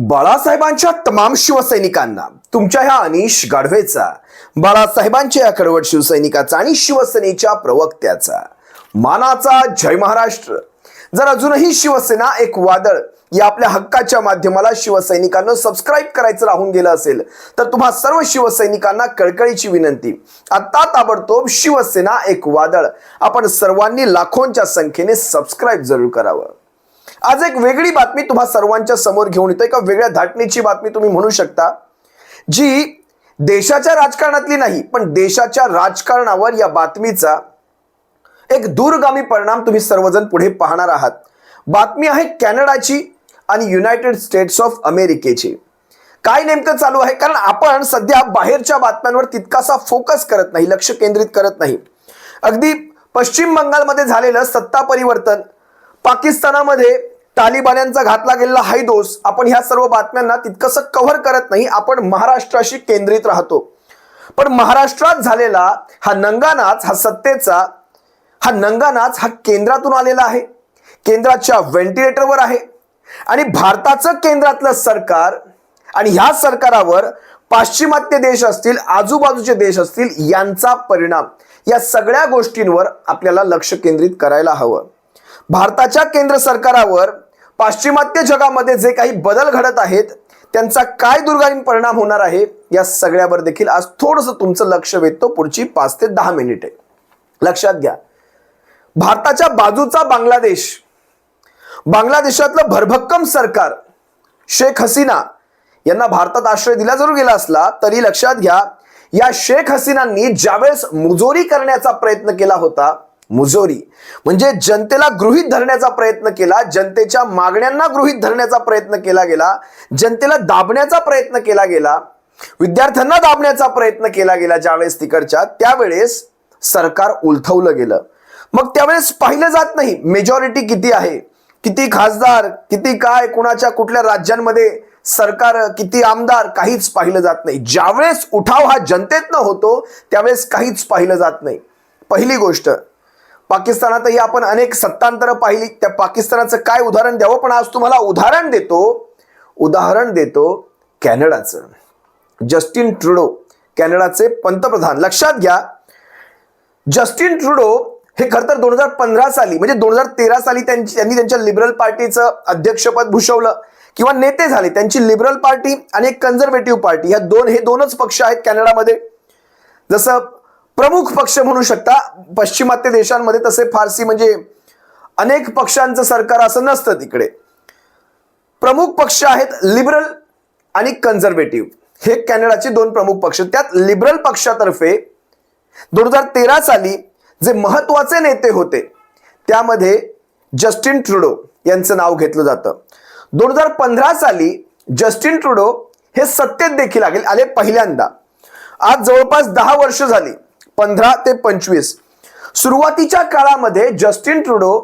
बाळासाहेबांच्या तमाम शिवसैनिकांना तुमच्या ह्या अनिश गाढवेचा बाळासाहेबांच्या या कडवट शिवसैनिकाचा आणि शिवसेनेच्या प्रवक्त्याचा. मानाचा जय महाराष्ट्र. जर अजूनही शिवसेना एक वादळ या आपल्या हक्काच्या माध्यमाला शिवसैनिकांना सबस्क्राईब करायचं राहून गेलं असेल तर तुम्हा सर्व शिवसैनिकांना कळकळीची विनंती. आत्ता ताबडतोब शिवसेना एक वादळ. आपण सर्वांनी लाखोंच्या संख्येने सबस्क्राईब जरूर करावं. आज एक वेगळी बातमी तुम्हा सर्वांच्या समोर घेऊन येतो एका वेगळ्या धाटणीची बातमी तुम्ही म्हणू शकता जी देशाच्या राजकारणातली नाही पण देशाच्या राजकारणावर या बातमीचा एक दूरगामी परिणाम तुम्ही सर्वजण पुढे पाहणार आहात. बातमी आहे कॅनडाची आणि युनायटेड स्टेट्स ऑफ अमेरिकेची. काय नेमकं चालू आहे? कारण आपण सध्या बाहेरच्या बातम्यांवर तितकासा फोकस करत नाही लक्ष केंद्रित करत नाही. अगदी पश्चिम बंगालमध्ये झालेलं सत्ता परिवर्तन पाकिस्तानामध्ये तालिबान्यांचा घातला गेलेला हायदोस आपण ह्या सर्व बातम्यांना तितकंसं कव्हर करत नाही आपण महाराष्ट्राशी केंद्रित राहतो. पण महाराष्ट्रात झालेला हा नंगानाच हा सत्तेचा हा नंगानाच हा केंद्रातून आलेला आहे. केंद्राच्या व्हेंटिलेटरवर आहे. आणि भारताचं केंद्रातलं सरकार आणि ह्या सरकारावर पाश्चिमात्य देश असतील आजूबाजूचे देश असतील यांचा परिणाम या सगळ्या गोष्टींवर आपल्याला लक्ष केंद्रित करायला हवं. भारताच्या केंद्र सरकारावर पाश्चिमात्य जगामध्ये जे काही बदल घडत आहेत त्यांचा काय दुर्गामी परिणाम होणार आहे या सगळ्यावर देखील आज थोडंसं तुमचं लक्ष वेधतो पुढची पाच ते दहा मिनिटे. लक्षात घ्या. भारताच्या बाजूचा बांगलादेश बांगलादेशातलं भरभक्कम सरकार शेख हसीना यांना भारतात आश्रय दिला जरूर गेला असला तरी लक्षात घ्या या शेख हसीनांनी ज्यावेळेस मुजोरी करण्याचा प्रयत्न केला होता मुजोरी. म्हणजे जनतेला गृहीत धरण्याचा प्रयत्न केला जनतेच्या मागण्यांना गृहीत धरण्याचा प्रयत्न केला गेला जनतेला दाबण्याचा प्रयत्न केला गेला विद्यार्थ्यांना दाबण्याचा प्रयत्न केला गेला ज्यावेळेस तिकडच्या त्यावेळेस सरकार उलथवलं गेलं. मग त्यावेळेस पाहिलं जात नाही मेजॉरिटी किती आहे किती खासदार किती काय कुणाच्या कुठल्या राज्यांमध्ये सरकार किती आमदार काहीच पाहिलं जात नाही. ज्यावेळेस उठाव हा जनतेतनं होतो त्यावेळेस काहीच पाहिलं जात नाही. पहिली गोष्ट पाकिस्तानातही आपण अनेक सत्तांतर पाहिली. त्या पाकिस्तानाचं काय उदाहरण द्यावं? पण आज तुम्हाला उदाहरण देतो. उदाहरण देतो कॅनडाचं. जस्टिन ट्रुडो कॅनडाचे पंतप्रधान. लक्षात घ्या जस्टिन ट्रुडो हे खरं तर दोन हजार पंधरा साली म्हणजे दोन हजार तेरा साली त्यांची त्यांनी त्यांच्या लिबरल पार्टीचं अध्यक्षपद भूषवलं. किंवा नेते झाले. त्यांची लिबरल पार्टी आणि एक कन्झर्वेटिव्ह पार्टी. ह्या दोन हे दोनच पक्ष आहेत कॅनडामध्ये. जसं प्रमुख पक्ष म्हणू शकता. पश्चिमात्य देशांमध्ये तसे फारसी म्हणजे अनेक पक्षांचं सरकार असं नसतं तिकडे. प्रमुख पक्ष आहेत लिबरल आणि कन्झर्वेटिव्ह हे कॅनडाचे दोन प्रमुख पक्ष. त्यात लिबरल पक्षातर्फे दोन हजार तेरा साली जे महत्त्वाचे नेते होते त्यामध्ये जस्टिन ट्रुडो यांचं नाव घेतलं जातं. दोन हजार पंधरा साली जस्टिन ट्रुडो हे सत्तेत देखील आले आले पहिल्यांदा. आज जवळपास दहा वर्ष झाली. पंधरा ते पंचवीस. सुरुवातीच्या काळामध्ये जस्टिन ट्रुडो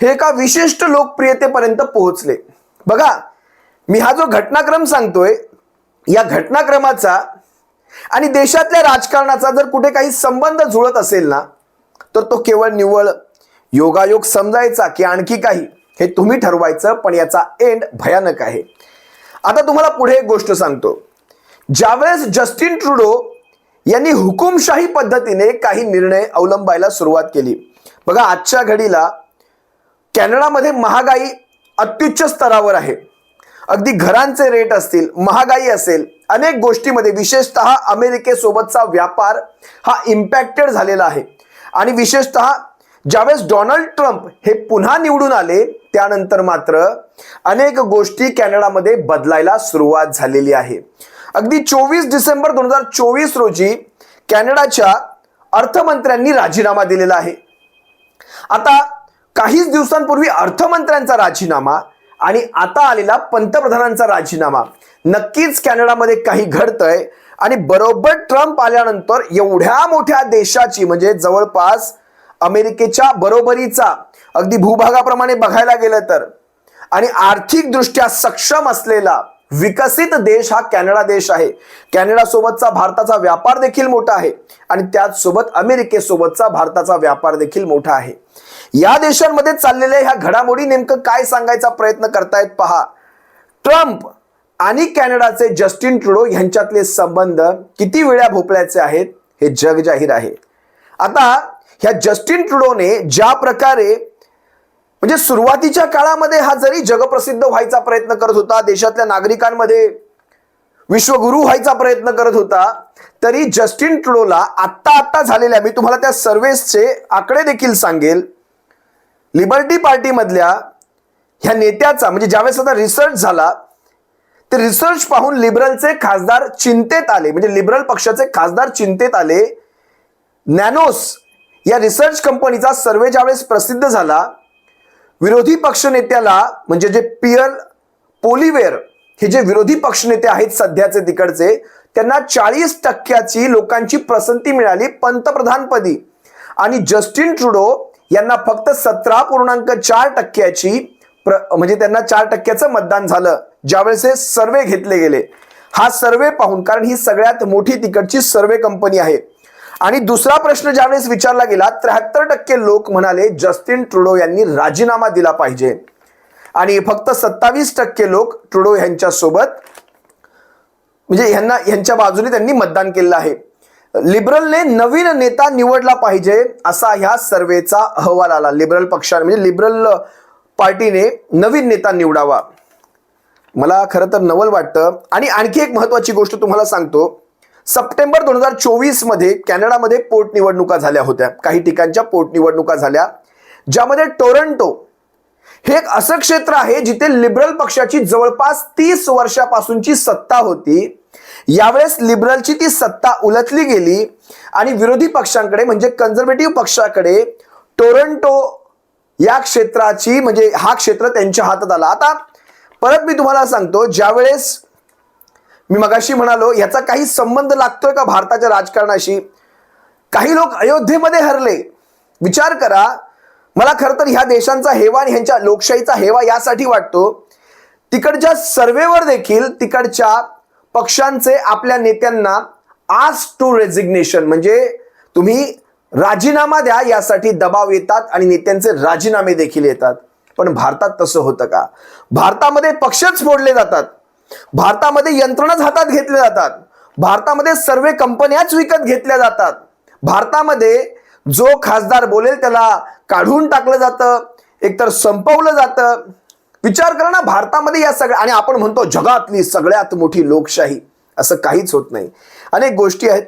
हे एका विशिष्ट लोकप्रियतेपर्यंत पोहोचले. बघा मी हा जो घटनाक्रम सांगतोय या घटनाक्रमाचा आणि देशातल्या राजकारणाचा जर कुठे काही संबंध जुळत असेल ना तर तो केवळ निव्वळ योगायोग समजायचा की आणखी काही हे तुम्ही ठरवायचं पण याचा एंड भयानक आहे. आता तुम्हाला पुढे एक गोष्ट सांगतो. ज्यावेळेस जस्टिन ट्रुडो यांनी हुकुमशाही पद्धतीने काही निर्णय अवलंबायला सुरुवात केली. बघा आजच्या घडीला कॅनडामध्ये महागाई अत्युच्च स्तरावर आहे. अगदी घरांचे रेट असतील महागाई असेल अनेक गोष्टीमध्ये विशेषतः अमेरिकेसोबतचा व्यापार हा इम्पॅक्टेड झालेला आहे. आणि विशेषतः ज्यावेळेस डोनाल्ड ट्रम्प हे पुन्हा निवडून आले त्यानंतर मात्र अनेक गोष्टी कॅनडामध्ये बदलायला सुरुवात झालेली आहे. अगदी चोवीस डिसेंबर दोन हजार चोवीस रोजी कॅनडाच्या अर्थमंत्र्यांनी राजीनामा दिलेला आहे. आता काहीच दिवसांपूर्वी अर्थमंत्र्यांचा राजीनामा आणि आता आलेला पंतप्रधानांचा राजीनामा नक्कीच कॅनडामध्ये काही घडतंय आणि बरोबर ट्रम्प आल्यानंतर एवढ्या मोठ्या देशाची म्हणजे जवळपास अमेरिकेच्या बरोबरीचा अगदी भूभागाप्रमाणे बघायला गेलं तर आणि आर्थिकदृष्ट्या सक्षम असलेला विकसित देश हा कॅनडा देश आहे. कॅनडा सोबतचा भारताचा व्यापार देखील मोठा आहे आणि त्याच सोबत अमेरिकेसोबतचा भारताचा व्यापार देखील मोठा आहे. या देशांमध्ये चाललेल्या ह्या घडामोडी नेमकं काय सांगायचा प्रयत्न करतायत पहा. ट्रम्प आणि कॅनडाचे जस्टिन ट्रुडो यांच्यातले संबंध किती वेळा भोपळ्याचे आहेत हे जग जाहीर आहे. आता ह्या जस्टिन ट्रुडोने ज्या प्रकारे म्हणजे सुरुवातीच्या काळामध्ये हा जरी जगप्रसिद्ध व्हायचा प्रयत्न करत होता देशातल्या नागरिकांमध्ये विश्वगुरु व्हायचा प्रयत्न करत होता तरी जस्टिन ट्रोला आत्ता आत्ता झालेल्या मी तुम्हाला त्या सर्वेसचे आकडे देखील सांगेल. लिबर्टी पार्टीमधल्या ह्या नेत्याचा म्हणजे ज्यावेळेस आता रिसर्च झाला ते रिसर्च पाहून लिबरलचे खासदार चिंतेत आले म्हणजे लिबरल पक्षाचे खासदार चिंतेत आले. नॅनोस या रिसर्च कंपनीचा सर्वे ज्यावेळेस प्रसिद्ध झाला विरोधी पक्षनेत्याला म्हणजे जे पियर पोलिवेअर हे जे विरोधी पक्षनेते आहेत सध्याचे तिकडचे त्यांना चाळीस टक्क्याची लोकांची पसंती मिळाली पंतप्रधानपदी. आणि जस्टिन ट्रुडो यांना फक्त सतरा पूर्णांक चार टक्क्याची प्र म्हणजे त्यांना चार टक्क्याचं मतदान झालं ज्यावेळेस हे सर्वे घेतले गेले. हा सर्वे पाहून कारण ही सगळ्यात मोठी तिकडची सर्वे कंपनी आहे. आणि दुसरा प्रश्न ज्यावेळेस विचारला गेला त्र्याहत्तर टक्के लोक म्हणाले जस्टिन ट्रुडो यांनी राजीनामा दिला पाहिजे. आणि फक्त सत्तावीस टक्के लोक ट्रुडो यांच्यासोबत म्हणजे यांना यांच्या बाजूने त्यांनी मतदान केलं आहे. लिबरलने नवीन नेता निवडला पाहिजे असा ह्या सर्वेचा अहवाल आला. लिबरल पक्षाने म्हणजे लिबरल पार्टीने नवीन नेता निवडावा. मला खरं तर नवल वाटतं. आणि आणखी एक महत्वाची गोष्ट तुम्हाला सांगतो. सप्टेंबर दोन हजार चोवीसमध्ये कॅनडामध्ये पोटनिवडणुका झाल्या होत्या. काही ठिकाणच्या पोटनिवडणुका झाल्या. ज्यामध्ये टोरंटो हे एक असं क्षेत्र आहे जिथे लिबरल पक्षाची जवळपास तीस वर्षापासूनची सत्ता होती. यावेळेस लिबरलची ती सत्ता उलटली गेली आणि विरोधी पक्षांकडे म्हणजे कन्झर्वेटिव्ह पक्षाकडे टोरंटो या क्षेत्राची म्हणजे हा क्षेत्र त्यांच्या हातात आला. आता परत मी तुम्हाला सांगतो ज्यावेळेस मी मगाशी म्हणालो याचा काही संबंध लागतोय का भारताच्या राजकारणाशी? काही लोक अयोध्येमध्ये हरले. विचार करा. मला खरं तर ह्या देशांचा हेवा आणि ह्यांच्या लोकशाहीचा हेवा यासाठी वाटतो. तिकडच्या सर्वेवर देखील तिकडच्या पक्षांचे आपल्या नेत्यांना आज टू रेझिग्नेशन म्हणजे तुम्ही राजीनामा द्या यासाठी दबाव येतात आणि नेत्यांचे राजीनामे देखील येतात. पण भारतात तसं होतं का? भारतामध्ये पक्षच फोडले जातात. भारतामध्ये यंत्रणाच हातात घेतल्या जातात. भारतामध्ये सर्व कंपन्याच विकत घेतल्या जातात. भारतामध्ये जो खासदार बोलेल त्याला काढून टाकलं जातं एकतर संपवलं जातं. विचार करा ना भारतामध्ये या सगळ्या आणि आपण म्हणतो जगातली सगळ्यात मोठी लोकशाही असं काहीच होत नाही. अनेक गोष्टी आहेत.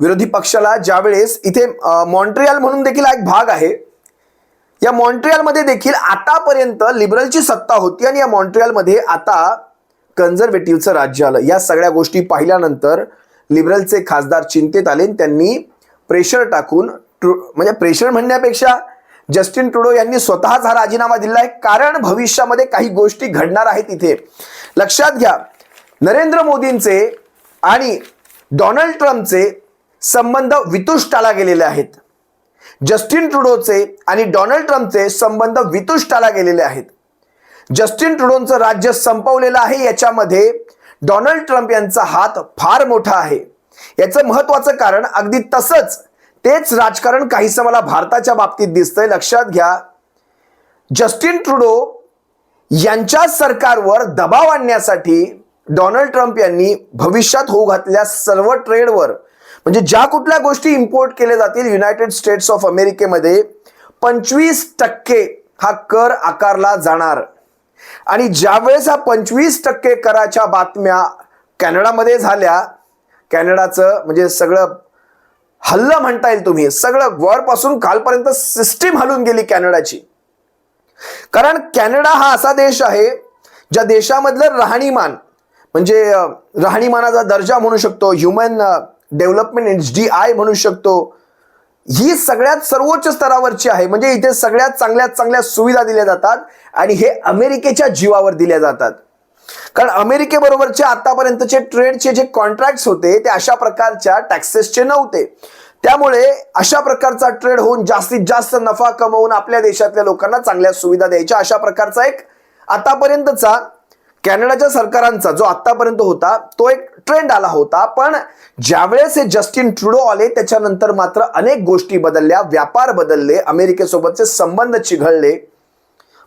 विरोधी पक्षाला ज्यावेळेस इथे मॉन्ट्रियल म्हणून देखील हा एक भाग आहे. या मॉन्ट्रियलमध्ये देखील आतापर्यंत लिबरलची सत्ता होती आणि या मॉन्ट्रियलमध्ये आता कन्झर्वेटिव्हचं राज्य आलं. या सगळ्या गोष्टी पाहिल्यानंतर लिबरलचे खासदार चिंतेत आले आणि त्यांनी प्रेशर टाकून ट्रु म्हणजे प्रेशर म्हणण्यापेक्षा जस्टिन ट्रुडो यांनी स्वतःच हा राजीनामा दिला आहे कारण भविष्यामध्ये काही गोष्टी घडणार आहेत इथे. लक्षात घ्या नरेंद्र मोदींचे आणि डोनाल्ड ट्रम्पचे संबंध वितुष्टाला गेलेले आहेत. जस्टिन ट्रुडोचे आणि डोनाल्ड ट्रम्पचे संबंध वितुष्टाला गेलेले आहेत. जस्टिन ट्रुडोंचं राज्य संपवलेलं आहे याच्यामध्ये डोनाल्ड ट्रम्प यांचा हात फार मोठा आहे. याचं महत्वाचं कारण अगदी तसंच तेच राजकारण काहीसं मला भारताच्या बाबतीत दिसतंय. लक्षात घ्या. जस्टिन ट्रुडो यांच्या सरकारवर दबाव आणण्यासाठी डोनाल्ड ट्रम्प यांनी भविष्यात होऊ घातल्या सर्व ट्रेडवर म्हणजे ज्या कुठल्या गोष्टी इम्पोर्ट केल्या जातील युनायटेड स्टेट्स ऑफ अमेरिकेमध्ये पंचवीस टक्के हा कर आकारला जाणार. आणि ज्यावेळेस हा पंचवीस टक्के कराच्या बातम्या कॅनडामध्ये झाल्या कॅनडाचं म्हणजे सगळं हल्लं म्हणता येईल तुम्ही सगळं वरपासून कालपर्यंत सिस्टीम हलून गेली कॅनडाची. कारण कॅनडा हा असा देश आहे ज्या देशामधलं राहणीमान म्हणजे राहणीमानाचा दर्जा म्हणू शकतो human development H D I म्हणू शकतो. ही सगळ्यात सर्वोच्च स्तरावरची आहे. म्हणजे इथे सगळ्यात चांगल्यात चांगल्या सुविधा दिल्या जातात आणि हे अमेरिकेच्या जीवावर दिल्या जातात. कारण अमेरिकेबरोबरचे आतापर्यंतचे ट्रेडचे जे कॉन्ट्रॅक्ट होते ते अशा प्रकारच्या टॅक्सेसचे नव्हते. त्यामुळे अशा प्रकारचा ट्रेड होऊन जास्तीत जास्त नफा कमवून आपल्या देशातल्या लोकांना चांगल्या सुविधा द्यायच्या अशा प्रकारचा एक आतापर्यंतचा कॅनडाच्या सरकारांचा जो आतापर्यंत होता तो एक ट्रेंड आला होता पण ज्यावेळेस हे जस्टिन ट्रुडो आले त्याच्यानंतर मात्र अनेक गोष्टी बदलल्या. व्यापार बदलले अमेरिकेसोबतचे संबंध चिघळले.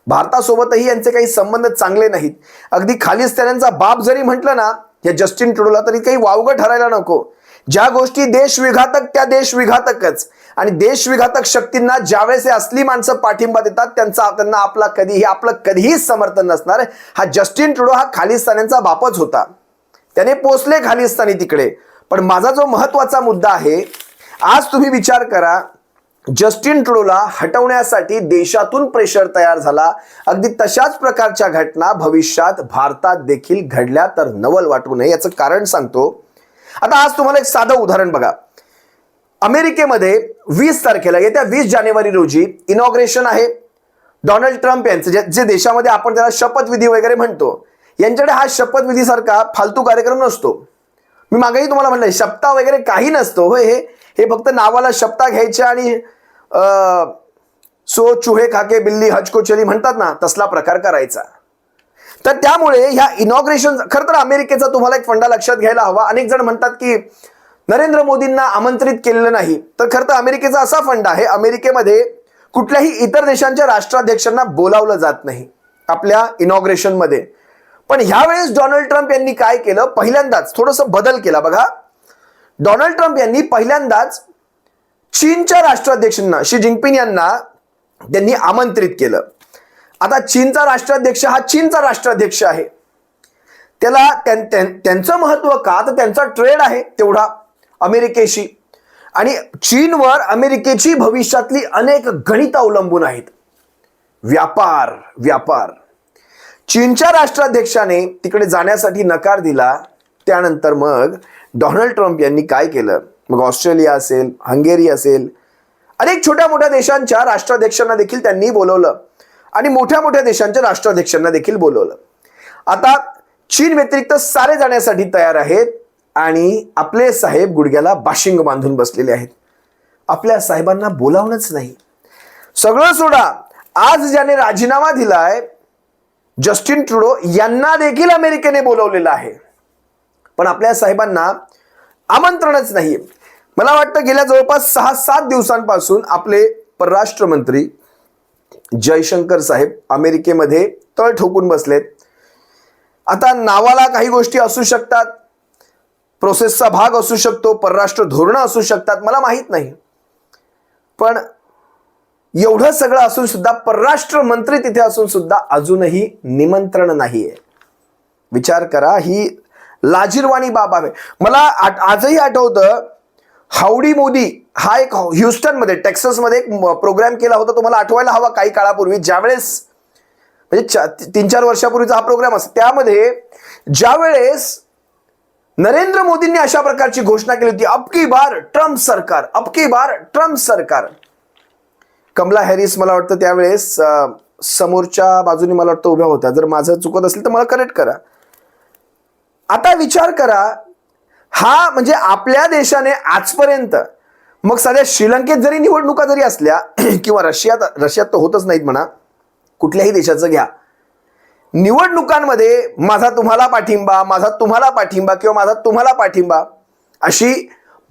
भारतासोबतही यांचे काही संबंध चांगले नाहीत. अगदी खालिस्तान्यांचा बाप जरी म्हटलं ना या जस्टिन ट्रुडोला तरी काही वावगं ठरायला नको. ज्या गोष्टी देशविघातक त्या देशविघातकच आणि देशविघातक शक्तींना ज्यावेळेस हे असली माणसं पाठिंबा देतात त्यांचा त्यांना आपला कधीही आपलं कधीही समर्थन नसणार. हा जस्टिन ट्रुडो हा खालिस्तान्यांचा बापच होता. त्याने पोचले खालिस्तानी तिकडे. पण माझा जो महत्त्वाचा मुद्दा आहे आज तुम्ही विचार करा जस्टिन ट्रुडोला हटवण्यासाठी देशातून प्रेशर तयार झाला. अगदी तशाच प्रकारच्या घटना भविष्यात भारतात देखील घडल्या तर नवल वाटू नये याचं कारण सांगतो. आता आज तुम्हाला एक साधं उदाहरण बघा. अमेरिकेमध्ये वीस तारखेला येत्या वीस जानेवारी रोजी इनॉग्रेशन आहे. डोनाल्ड ट्रम्प यांचं जे जे देशामध्ये आपण त्याला शपथविधी वगैरे म्हणतो यांच्याकडे हा शपथविधीसारखा फालतू कार्यक्रम नसतो. मी मागेही तुम्हाला म्हणलं शपथा वगैरे काही नसतो. होय हे हे फक्त नावाला शपथा घ्यायच्या आणि सो चुहे खाके बिल्ली हजको चली म्हणतात ना तसला प्रकार करायचा. तर त्यामुळे ह्या इनॉग्रेशन खरं तर अमेरिकेचा तुम्हाला एक फंडा लक्षात घ्यायला हवा. अनेक जण म्हणतात की नरेंद्र मोदींना आमंत्रित केलेलं नाही. तर खरं तर अमेरिकेचा असा फंडा आहे अमेरिकेमध्ये कुठल्याही इतर देशांच्या राष्ट्राध्यक्षांना बोलावलं जात नाही. आपल्या इनॉग्रेशनमध्ये पण ह्यावेळेस डोनाल्ड ट्रम्प यांनी काय केलं? पहिल्यांदाच थोडंसं बदल केला बघा. डोनाल्ड ट्रम्प यांनी पहिल्यांदाच चीनच्या राष्ट्राध्यक्षांना शी जिनपिंग यांना त्यांनी आमंत्रित केलं. आता चीनचा राष्ट्राध्यक्ष हा चीनचा राष्ट्राध्यक्ष आहे. त्याला त्यां- त्यां- त्यांचं महत्त्व का? तर त्यांचा ट्रेड आहे तेवढा अमेरिकेशी. आणि चीनवर अमेरिकेची भविष्यातली अनेक गणित अवलंबून आहेत. व्यापार व्यापार. चीनच्या राष्ट्राध्यक्षाने तिकडे जाण्यासाठी नकार दिला त्यानंतर मग डोनाल्ड ट्रम्प यांनी काय केलं? मग ऑस्ट्रेलिया असेल हंगेरी असेल अनेक छोट्या मोठ्या देशांच्या राष्ट्राध्यक्षांना देखील त्यांनी बोलवलं आणि मोठ्या मोठ्या देशांच्या राष्ट्राध्यक्षांना देखील बोलवलं. आता चीन व्यतिरिक्त सारे जाण्यासाठी तयार आहेत आणि आपले साहेब गुडघ्याला बाशिंग बांधून बसलेले आहेत. आपल्या साहेबांना बोलावणंच नाही. सगळं सोडा. आज ज्याने राजीनामा दिलाय जस्टिन ट्रुडो यांना देखील अमेरिकेने बोलवलेलं आहे. पण आपल्या साहेबांना आमंत्रणच नाही मला वाटतं गेल्या जवळपास सहा सात दिवसांपासून आपले परराष्ट्र मंत्री जयशंकर साहेब अमेरिकेमध्ये तळ ठोकून बसलेत. आता नावाला काही गोष्टी असू शकतात. प्रोसेसचा भाग असू शकतो. परराष्ट्र धोरणं असू शकतात. मला माहीत नाही. पण एवढं सगळं असून सुद्धा परराष्ट्र मंत्री तिथे असून सुद्धा अजूनही निमंत्रण नाहीये. विचार करा ही लाजीरवाणी बाब आहे. मला आजही आठवतं हावडी मोदी हा एक ह्युस्टनमध्ये टेक्सासमध्ये एक प्रोग्राम केला होता तुम्हाला आठवायला हवा काही काळापूर्वी. ज्यावेळेस म्हणजे तीन चार वर्षापूर्वीचा हा प्रोग्राम असतो त्यामध्ये ज्यावेळेस नरेंद्र मोदींनी अशा प्रकारची घोषणा केली होती अबकी बार ट्रम्प सरकार अबकी बार ट्रम्प सरकार. कमला हॅरिस मला वाटतं त्यावेळेस समोरच्या बाजूने मला वाटतं उभ्या होत्या. जर माझं चुकत असेल तर मला करेक्ट करा. आता विचार करा हा म्हणजे आपल्या देशाने आजपर्यंत मग साध्या श्रीलंकेत जरी निवडणुका जरी असल्या किंवा रशियात रशियात तर होतच नाहीत म्हणा कुठल्याही देशाचं घ्या. निवडणुकांमध्ये माझा तुम्हाला पाठिंबा माझा तुम्हाला पाठिंबा किंवा माझा तुम्हाला पाठिंबा अशी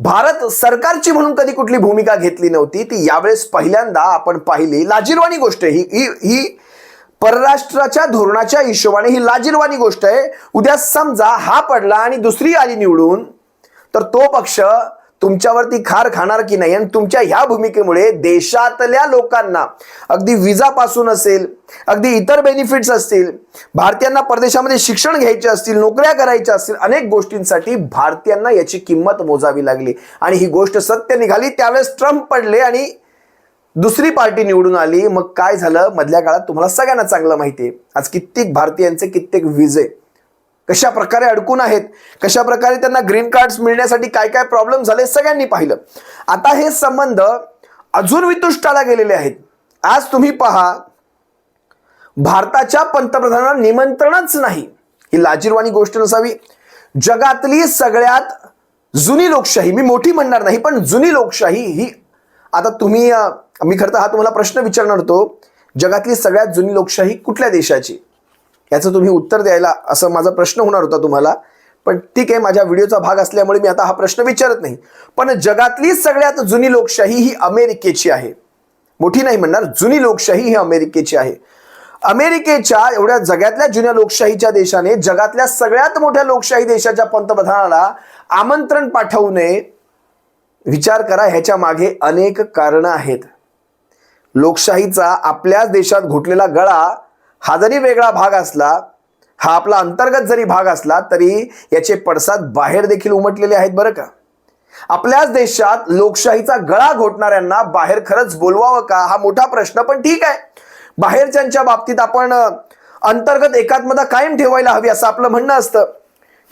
भारत सरकारची म्हणून कधी कुठली भूमिका घेतली नव्हती ती यावेळेस पहिल्यांदा आपण पाहिली. लाजीरवाणी गोष्ट आहे. ही ही ही परराष्ट्राच्या धोरणाच्या हिशोबाने ही लाजीरवाणी गोष्ट आहे. उद्या समजा हा पडला आणि दुसरी आली निवडून तर तो पक्ष तुमच्यावरती खार खाणार की नाही? आणि तुमच्या ह्या भूमिकेमुळे देशातल्या लोकांना अगदी विजापासून असेल अगदी इतर बेनिफिट्स असतील भारतीयांना परदेशामध्ये शिक्षण घ्यायचे असतील नोकऱ्या करायच्या असतील अनेक गोष्टींसाठी भारतीयांना याची किंमत मोजावी लागली. आणि ही गोष्ट सत्य निघाली. त्यावेळेस ट्रम्प पडले आणि दुसरी पार्टी निवडून आली. मग काय झालं? मधल्या काळात तुम्हाला सगळ्यांना चांगलं माहिती आहे आज कित्येक भारतीयांचे कित्येक विजय कशा प्रकारे अडकून आहेत? कशा प्रकारे त्यांना ग्रीन कार्ड्स मिळण्यासाठी काय काय प्रॉब्लेम झाले सगळ्यांनी पाहिलं. आता हे संबंध अजून वितुष्टाला गेलेले आहेत. आज तुम्ही पहा भारताच्या पंतप्रधानांना निमंत्रणच नाही. ही लाजीरवाणी गोष्ट नसावी. जगातली सगळ्यात जुनी लोकशाही मी मोठी म्हणणार नाही पण जुनी लोकशाही ही आता तुम्ही मी खरं तर हा तुम्हाला प्रश्न विचारणार होतो. जगातली सगळ्यात जुनी लोकशाही कुठल्या देशाची? याचं तुम्ही उत्तर द्यायला असं माझा प्रश्न होणार होता तुम्हाला. पण ठीक आहे माझ्या व्हिडिओचा भाग असल्यामुळे मी आता हा प्रश्न विचारत नाही. पण जगातली सगळ्यात जुनी लोकशाही ही अमेरिकेची आहे. मोठी नाही म्हणणार जुनी लोकशाही ही अमेरिकेची आहे. अमेरिकेच्या एवढ्या जगातल्या जुन्या लोकशाहीच्या देशाने जगातल्या सगळ्यात मोठ्या लोकशाही देशाच्या पंतप्रधानाला आमंत्रण पाठवू नये विचार करा ह्याच्या मागे अनेक कारणं आहेत. लोकशाहीचा आपल्याच देशात घुटलेला गळा हा जरी वेगळा भाग असला हा आपला अंतर्गत जरी भाग असला तरी याचे पडसाद बाहेर देखील उमटलेले आहेत बरं का? आपल्याच देशात लोकशाहीचा गळा घोटणाऱ्यांना बाहेर खरंच बोलवावं का? हा मोठा प्रश्न पण ठीक आहे. बाहेरच्यांच्या बाबतीत आपण अंतर्गत एकात्मता कायम ठेवायला हवी असं आपलं म्हणणं असतं.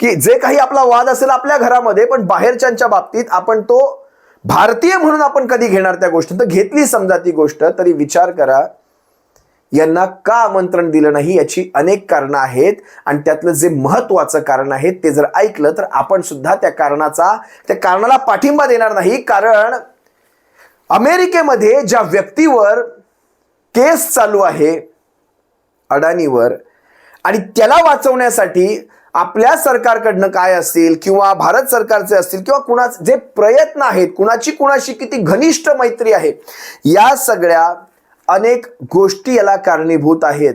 की जे काही आपला वाद असेल आपल्या घरामध्ये पण बाहेरच्यांच्या बाबतीत आपण तो भारतीय म्हणून आपण कधी घेणार त्या गोष्टी? तर घेतली समजा ती गोष्ट तरी विचार करा. यांना का आमंत्रण दिलं नाही याची अनेक कारणं आहेत. आणि त्यातलं जे महत्वाचं कारण आहे ते जर ऐकलं तर आपण सुद्धा त्या कारणाचा त्या कारणाला पाठिंबा देणार नाही. कारण अमेरिकेमध्ये ज्या व्यक्तीवर केस चालू आहे अडाणीवर आणि त्याला वाचवण्यासाठी आपल्या सरकारकडनं काय असतील किंवा भारत सरकारचे असतील किंवा कुणाचे जे प्रयत्न आहेत कुणाची कुणाशी किती घनिष्ठ मैत्री आहे या सगळ्या अनेक गोष्टी याला कारणीभूत आहेत.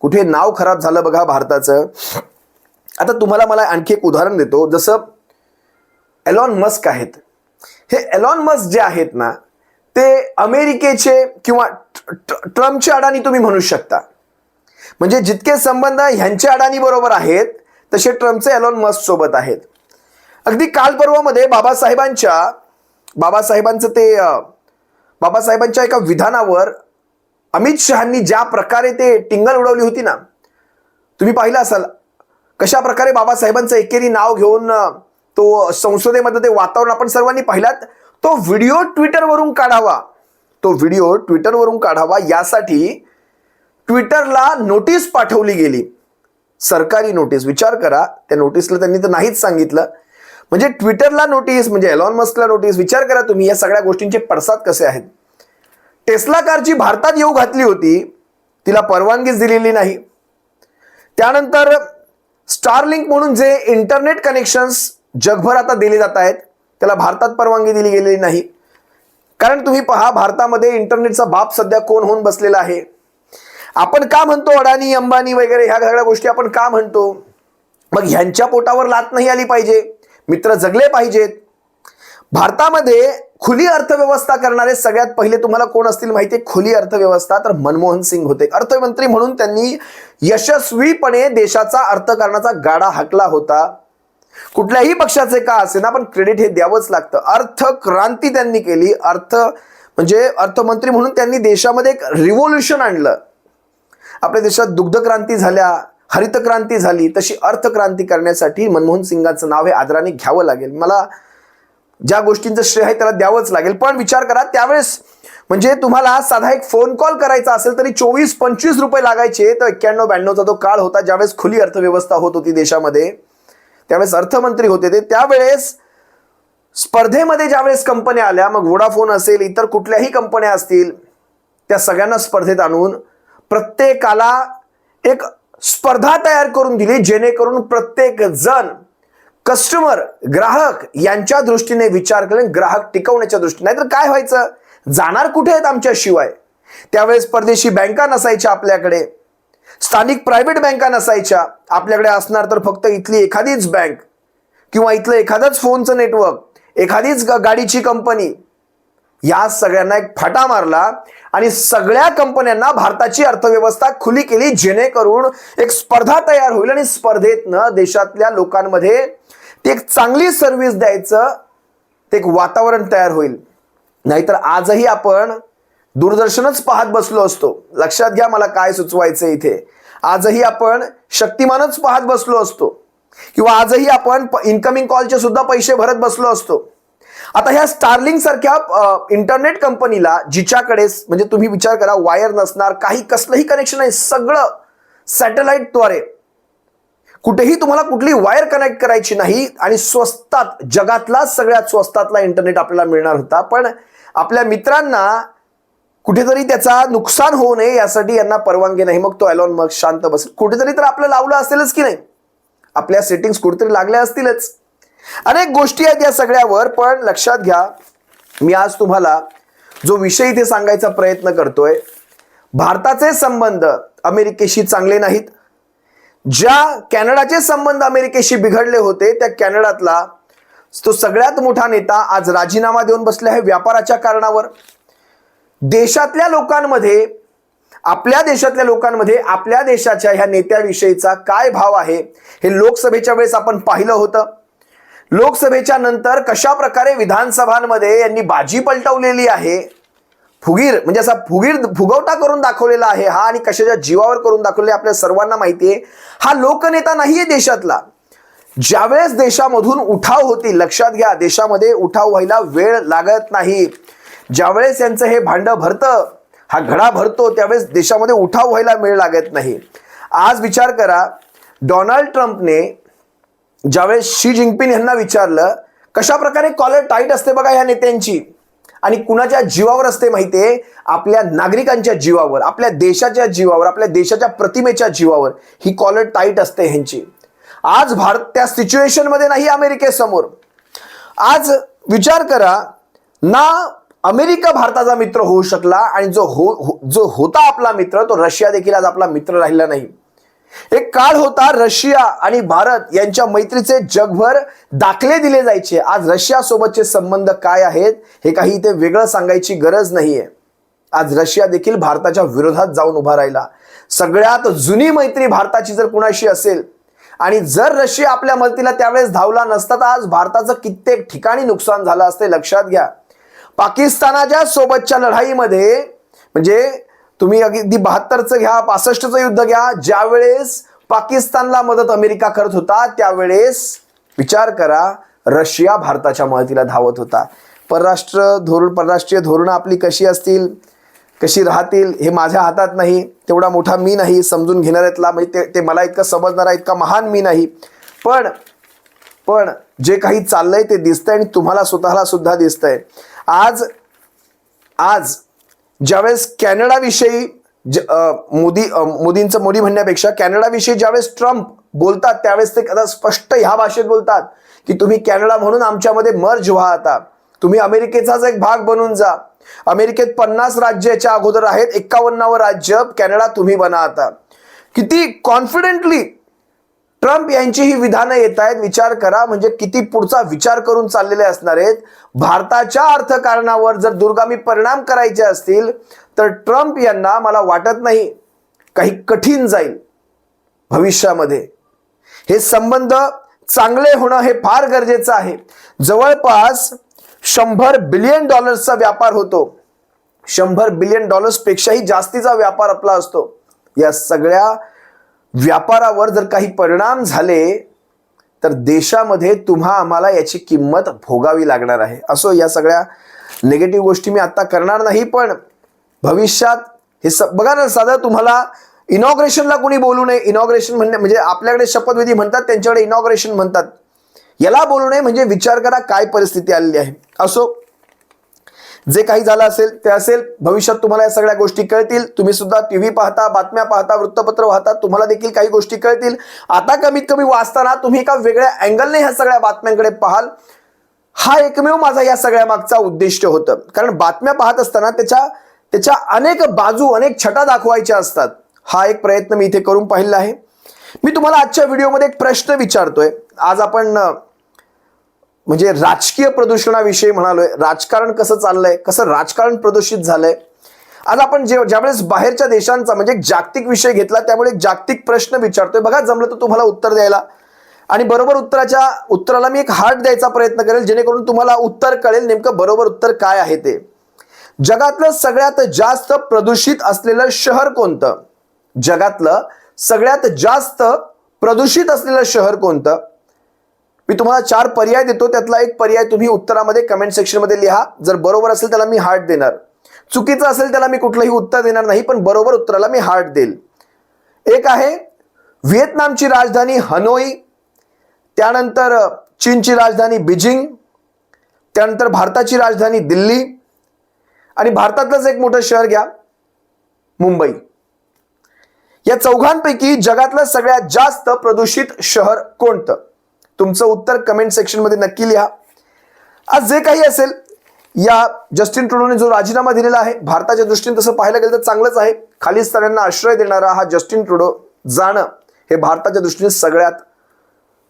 कुठे नाव खराब झालं बघा भारताचं. आता तुम्हाला मला आणखी एक उदाहरण देतो. जसं एलॉन मस्क आहेत. हे एलॉन मस्क जे आहेत ना ते अमेरिकेचे किंवा ट- ट्रम्पचे अडाणी तुम्ही म्हणू शकता. म्हणजे जितके संबंध ह्यांच्या अडाणी बरोबर आहेत तसे ट्रम्पचे एलॉन मस्क सोबत आहेत. अगदी काल पर्वामध्ये बाबासाहेबांच्या बाबासाहेबांचं ते बाबासाहेबांच्या एका विधानावर अमित शहांनी ज्या प्रकारे ते टिंगल उडवली होती ना तुम्ही पाहिलं असाल? कशा प्रकारे बाबासाहेबांचं एकेरी नाव घेऊन तो संसदेमध्ये ते वातावरण आपण सर्वांनी पाहिलात तो व्हिडिओ ट्विटरवरून काढावा. तो व्हिडिओ ट्विटरवरून काढावा यासाठी ट्विटरला नोटीस पाठवली गेली. सरकारी नोटीस विचार करा त्या नोटीसला त्यांनी तर नाहीच सांगितलं. म्हणजे ट्विटरला नोटीस म्हणजे एलॉन मस्कला नोटीस विचार करा तुम्ही या सगळ्या गोष्टींचे पडसाद कसे आहेत? टेस्ला कारची भारतात येऊ घातली होती तिला परवानगीच दिलेली नाही. त्यानंतर स्टारलिंक म्हणून जे इंटरनेट कनेक्शन्स जगभर आता दिले जात आहेत त्याला भारतात परवानगी दिली गेलेली नाही. कारण तुम्ही पहा भारतामध्ये इंटरनेटचा बाप सध्या कोण होऊन बसलेला आहे? आपण का म्हणतो अडाणी अंबानी वगैरे ह्या सगळ्या गोष्टी आपण का म्हणतो? मग ह्यांच्या पोटावर लात नाही आली पाहिजे. मित्र जगले पाहिजेत. भारतामध्ये खुली अर्थव्यवस्था करणारे सगळ्यात पहिले तुम्हाला कोण असतील माहिती आहे? खुली अर्थव्यवस्था. तर मनमोहन सिंग होते. अर्थमंत्री म्हणून त्यांनी यशस्वीपणे देशाचा अर्थकारणाचा गाडा हाकला होता. कुठल्याही पक्षाचे का असे ना पण क्रेडिट हे द्यावंच लागतं. अर्थ क्रांती त्यांनी केली. अर्थ म्हणजे अर्थमंत्री म्हणून त्यांनी देशामध्ये एक रिव्होल्युशन आणलं. आपल्या देशात दुग्ध क्रांती झाल्या हरित क्रांती झाली. तशी अर्थक्रांती करण्यासाठी मनमोहन सिंगाचं नाव हे आदराने घ्यावं लागेल. मला ज्या गोष्टींचं श्रेय आहे त्याला द्यावंच लागेल. पण विचार करा त्यावेळेस म्हणजे तुम्हाला साधा एक फोन कॉल करायचा असेल तरी चोवीस पंचवीस रुपये लागायचे. तर एक्क्याण्णव ब्याण्णवचा तो काळ होता ज्यावेळेस खुली अर्थव्यवस्था होत होती देशामध्ये. त्यावेळेस अर्थमंत्री होते ते. त्यावेळेस स्पर्धेमध्ये ज्यावेळेस कंपन्या आल्या मग वोडाफोन असेल इतर कुठल्याही कंपन्या असतील त्या सगळ्यांना स्पर्धेत आणून प्रत्येकाला एक स्पर्धा तयार करून दिली जेणेकरून प्रत्येक जण कस्टमर ग्राहक यांच्या दृष्टीने विचार करून ग्राहक टिकवण्याच्या दृष्टीने. नाहीतर काय व्हायचं? जाणार कुठे आहेत आमच्याशिवाय? त्यावेळेस परदेशी बँका नसायच्या आपल्याकडे. स्थानिक प्रायव्हेट बँका नसायच्या. आपल्याकडे असणार तर फक्त इथली एखादीच बँक किंवा इथलं एखादंच फोनचं नेटवर्क एखादीच ग- गाडीची कंपनी. या सगळ्यांना एक फाटा मारला आणि सगळ्या कंपन्यांना भारताची अर्थव्यवस्था खुली केली जेणेकरून एक स्पर्धा तयार होईल आणि स्पर्धेतनं देशातल्या लोकांमध्ये ती एक चांगली सर्व्हिस द्यायचं ते एक वातावरण तयार होईल. नाहीतर आजही आपण दूरदर्शनच पाहत बसलो असतो. लक्षात घ्या मला काय सुचवायचं इथे. आजही आपण शक्तिमानच पाहत बसलो असतो. किंवा आजही आपण इन्कमिंग कॉलचे सुद्धा पैसे भरत बसलो असतो. आता ह्या स्टारलिंग सारख्या इंटरनेट कंपनीला जिच्याकडे म्हणजे तुम्ही विचार करा वायर नसणार काही कसलंही कनेक्शन नाही सगळं सॅटेलाइटद्वारे कुठेही तुम्हाला कुठली वायर कनेक्ट करायची नाही आणि स्वस्तात जगातला सगळ्यात स्वस्तातला इंटरनेट आपल्याला मिळणार होता. पण आपल्या मित्रांना कुठेतरी त्याचा नुकसान होऊ नये यासाठी यांना परवानगी नाही. मग तो एलॉन मग शांत बसेल. कुठेतरी तर आपलं लावलं असेलच की नाही? आपल्या सेटिंग्स कुठेतरी लागल्या असतीलच. अनेक गोष्टी आहेत या सगळ्यावर पण लक्षात घ्या मी आज तुम्हाला जो विषय इथे सांगायचा प्रयत्न करतोय भारताचे संबंध अमेरिकेशी चांगले नाहीत. ज्या कॅनडाचे संबंध अमेरिकेशी बिघडले होते त्या कॅनडातला तो सगळ्यात मोठा नेता आज राजीनामा देऊन बसले आहे व्यापाराच्या कारणावर. देशातल्या लोकांमध्ये आपल्या देशातल्या लोकांमध्ये आपल्या देशाच्या ह्या नेत्याविषयीचा काय भाव आहे हे लोकसभेच्या वेळेस आपण पाहिलं होतं. लोकसभेच्या नंतर कशा प्रकारे विधानसभांमध्ये यांनी बाजी पलटवलेली आहे फुगीर म्हणजे असा फुगीर फुगवटा करून दाखवलेला आहे हा आणि कशाच्या जीवावर करून दाखवले आपल्या सर्वांना माहिती आहे. हा लोकनेता नाहीये देशातला. ज्यावेळेस देशामधून उठाव होतील लक्षात घ्या देशामध्ये उठाव व्हायला वेळ लागत नाही. ज्यावेळेस यांचं हे भांड भरतं हा घडा भरतो त्यावेळेस देशामध्ये उठाव व्हायला वेळ लागत नाही. आज विचार करा डोनाल्ड ट्रम्पने ज्यावेळेस शी जिंगपिंग यांना विचारलं कशा प्रकारे कॉलर टाईट असते बघा या नेत्यांची. आणि कुणाच्या जीवावर असते माहितीये? आपल्या नागरिकांच्या जीवावर आपल्या देशाच्या जीवावर आपल्या देशाच्या प्रतिमेच्या जीवावर ही कॉलर टाईट असते ह्यांची. आज भारत त्या सिच्युएशनमध्ये नाही अमेरिकेसमोर. आज विचार करा ना अमेरिका भारताचा मित्र होऊ शकला आणि जो हो हो- जो होता आपला मित्र तो रशिया देखील आज आपला मित्र राहिला नाही. एक काळ होता रशिया आणि भारत यांच्या मैत्रीचे जगभर दाखले दिले जायचे. आज रशिया सोबतचे संबंध काय आहेत हे काही इथे वेगळं सांगायची गरज नाहीये. आज रशिया देखील भारताच्या विरोधात जाऊन उभा राहिला. सगळ्यात जुनी मैत्री भारताची जर कुणाशी असेल आणि जर रशिया आपल्या मदतीला त्यावेळेस धावला नसता तर आज भारताचं कित्येक ठिकाणी नुकसान झालं असते लक्षात घ्या. पाकिस्तानाच्या सोबतच्या लढाईमध्ये म्हणजे तुम्ही अगदी बहात्तरचं घ्या पासष्टचं युद्ध घ्या. ज्यावेळेस पाकिस्तानला मदत अमेरिका करत होता त्यावेळेस विचार करा रशिया भारताच्या मदतीला धावत होता. परराष्ट्र धोरण परराष्ट्रीय धोरणं आपली कशी असतील कशी राहतील हे माझ्या हातात नाही. तेवढा मोठा मी नाही समजून घेणाऱ्यातला म्हणजे ते ते मला इतकं समजणारा इतका महान मी नाही. पण पण जे काही चाललंय ते दिसतंय आणि तुम्हाला स्वतःला सुद्धा दिसतंय. आज आज ज्यावेळेस कॅनडाविषयी ज- मोदी मोदींचं मोदी म्हणण्यापेक्षा कॅनडाविषयी ज्यावेळेस ट्रम्प बोलतात त्यावेळेस ते आता स्पष्ट ह्या भाषेत बोलतात की तुम्ही कॅनडा म्हणून आमच्यामध्ये मर्ज व्हा आता तुम्ही अमेरिकेचाच एक भाग बनून जा. अमेरिकेत पन्नास राज्याच्या अगोदर आहेत एक्कावन्नावं राज्य कॅनडा तुम्ही बना आता किती कॉन्फिडेंटली ट्रम्प यांची ही विधानं येत आहेत. विचार करा म्हणजे किती पुढचा विचार करून चाललेले असणार आहेत. भारताच्या अर्थकारणावर जर दुर्गामी परिणाम करायचे असतील तर ट्रम्प यांना मला वाटत नाही काही कठीण जाईल भविष्यामध्ये. हे संबंध चांगले होणं हे फार गरजेचं आहे. जवळपास शंभर बिलियन डॉलर्सचा व्यापार होतो. शंभर बिलियन डॉलर्सपेक्षाही जास्तीचा व्यापार आपला असतो. या सगळ्या व्यापारावर जर काही परिणाम झाले तर देशामध्ये तुम्हा आम्हाला याची किंमत भोगावी लागणार आहे. असो या सगळ्या निगेटिव्ह गोष्टी मी आत्ता करणार नाही पण भविष्यात हे स बघा ना साधं तुम्हाला इनॉग्रेशनला कोणी बोलू नये. इनॉग्रेशन म्हणणे म्हणजे आपल्याकडे शपथविधी म्हणतात त्यांच्याकडे इनॉग्रेशन म्हणतात. याला बोलू नये म्हणजे विचार करा काय परिस्थिती आलेली आहे. असो जे काही झालं असेल ते असेल. भविष्यात तुम्हाला या सगळ्या गोष्टी कळतील. तुम्ही सुद्धा टीव्ही पाहता बातम्या पाहता वृत्तपत्र वाहता तुम्हाला देखील काही गोष्टी कळतील. आता कमीत कमी वाचताना तुम्ही एका वेगळ्या अँगलने ह्या सगळ्या बातम्यांकडे पाहाल. हा एकमेव माझा या सगळ्या मागचा उद्दिष्ट होतं. कारण बातम्या पाहत असताना त्याच्या त्याच्या अनेक बाजू अनेक छटा दाखवायच्या असतात. हा एक प्रयत्न मी इथे करून पाहिला आहे. मी तुम्हाला आजच्या व्हिडिओमध्ये एक प्रश्न विचारतोय. आज आपण म्हणजे राजकीय प्रदूषणाविषयी म्हणालोय राजकारण कसं चाललंय कसं राजकारण प्रदूषित झालंय? आज आपण जे ज्यावेळेस बाहेरच्या देशांचा म्हणजे जागतिक विषय घेतला त्यामुळे एक जागतिक प्रश्न विचारतोय. बघा जमलं तर तुम्हाला उत्तर द्यायला. आणि बरोबर उत्तराच्या उत्तराला मी एक हार्ट द्यायचा प्रयत्न करेल जेणेकरून तुम्हाला उत्तर कळेल नेमकं बरोबर उत्तर काय आहे ते. जगातलं सगळ्यात जास्त प्रदूषित असलेलं शहर कोणतं? जगातलं सगळ्यात जास्त प्रदूषित असलेलं शहर कोणतं? मी तुम्हाला चार पर्याय देतो. त्यातला एक पर्याय तुम्ही उत्तरामध्ये कमेंट सेक्शनमध्ये लिहा. जर बरोबर असेल त्याला मी हार्ट देणार. चुकीचं असेल त्याला मी कुठलंही उत्तर देणार नाही पण बरोबर उत्तराला मी हार्ट देईल. एक आहे व्हिएतनामची राजधानी हनोई त्यानंतर चीनची राजधानी बीजिंग त्यानंतर भारताची राजधानी दिल्ली आणि भारतातलंच एक मोठं शहर घ्या मुंबई. या चौघांपैकी जगातलं सगळ्यात जास्त प्रदूषित शहर कोणतं? तुमचं उत्तर कमेंट सेक्शनमध्ये नक्की लिहा. आज जे काही असेल या जस्टिन ट्रुडोने जो राजीनामा दिलेला आहे भारताच्या दृष्टीने तसं पाहायला गेलं तर चांगलंच आहे. खालिस्तान्यांना आश्रय देणारा हा जस्टिन ट्रुडो जाणं हे भारताच्या दृष्टीने सगळ्यात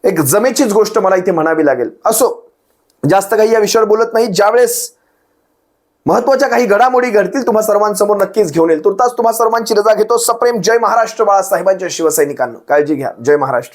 एक जमेचीच गोष्ट मला इथे म्हणावी लागेल. असो जास्त काही या विषयावर बोलत नाही. ज्यावेळेस महत्त्वाच्या काही घडामोडी घडतील तुम्हा सर्वांसमोर नक्कीच घेऊन येईल. तुर्तास तुम्हा सर्वांची रजा घेतो. सप्रेम जय महाराष्ट्र बाळासाहेबांच्या शिवसैनिकांना. काळजी घ्या. जय महाराष्ट्र.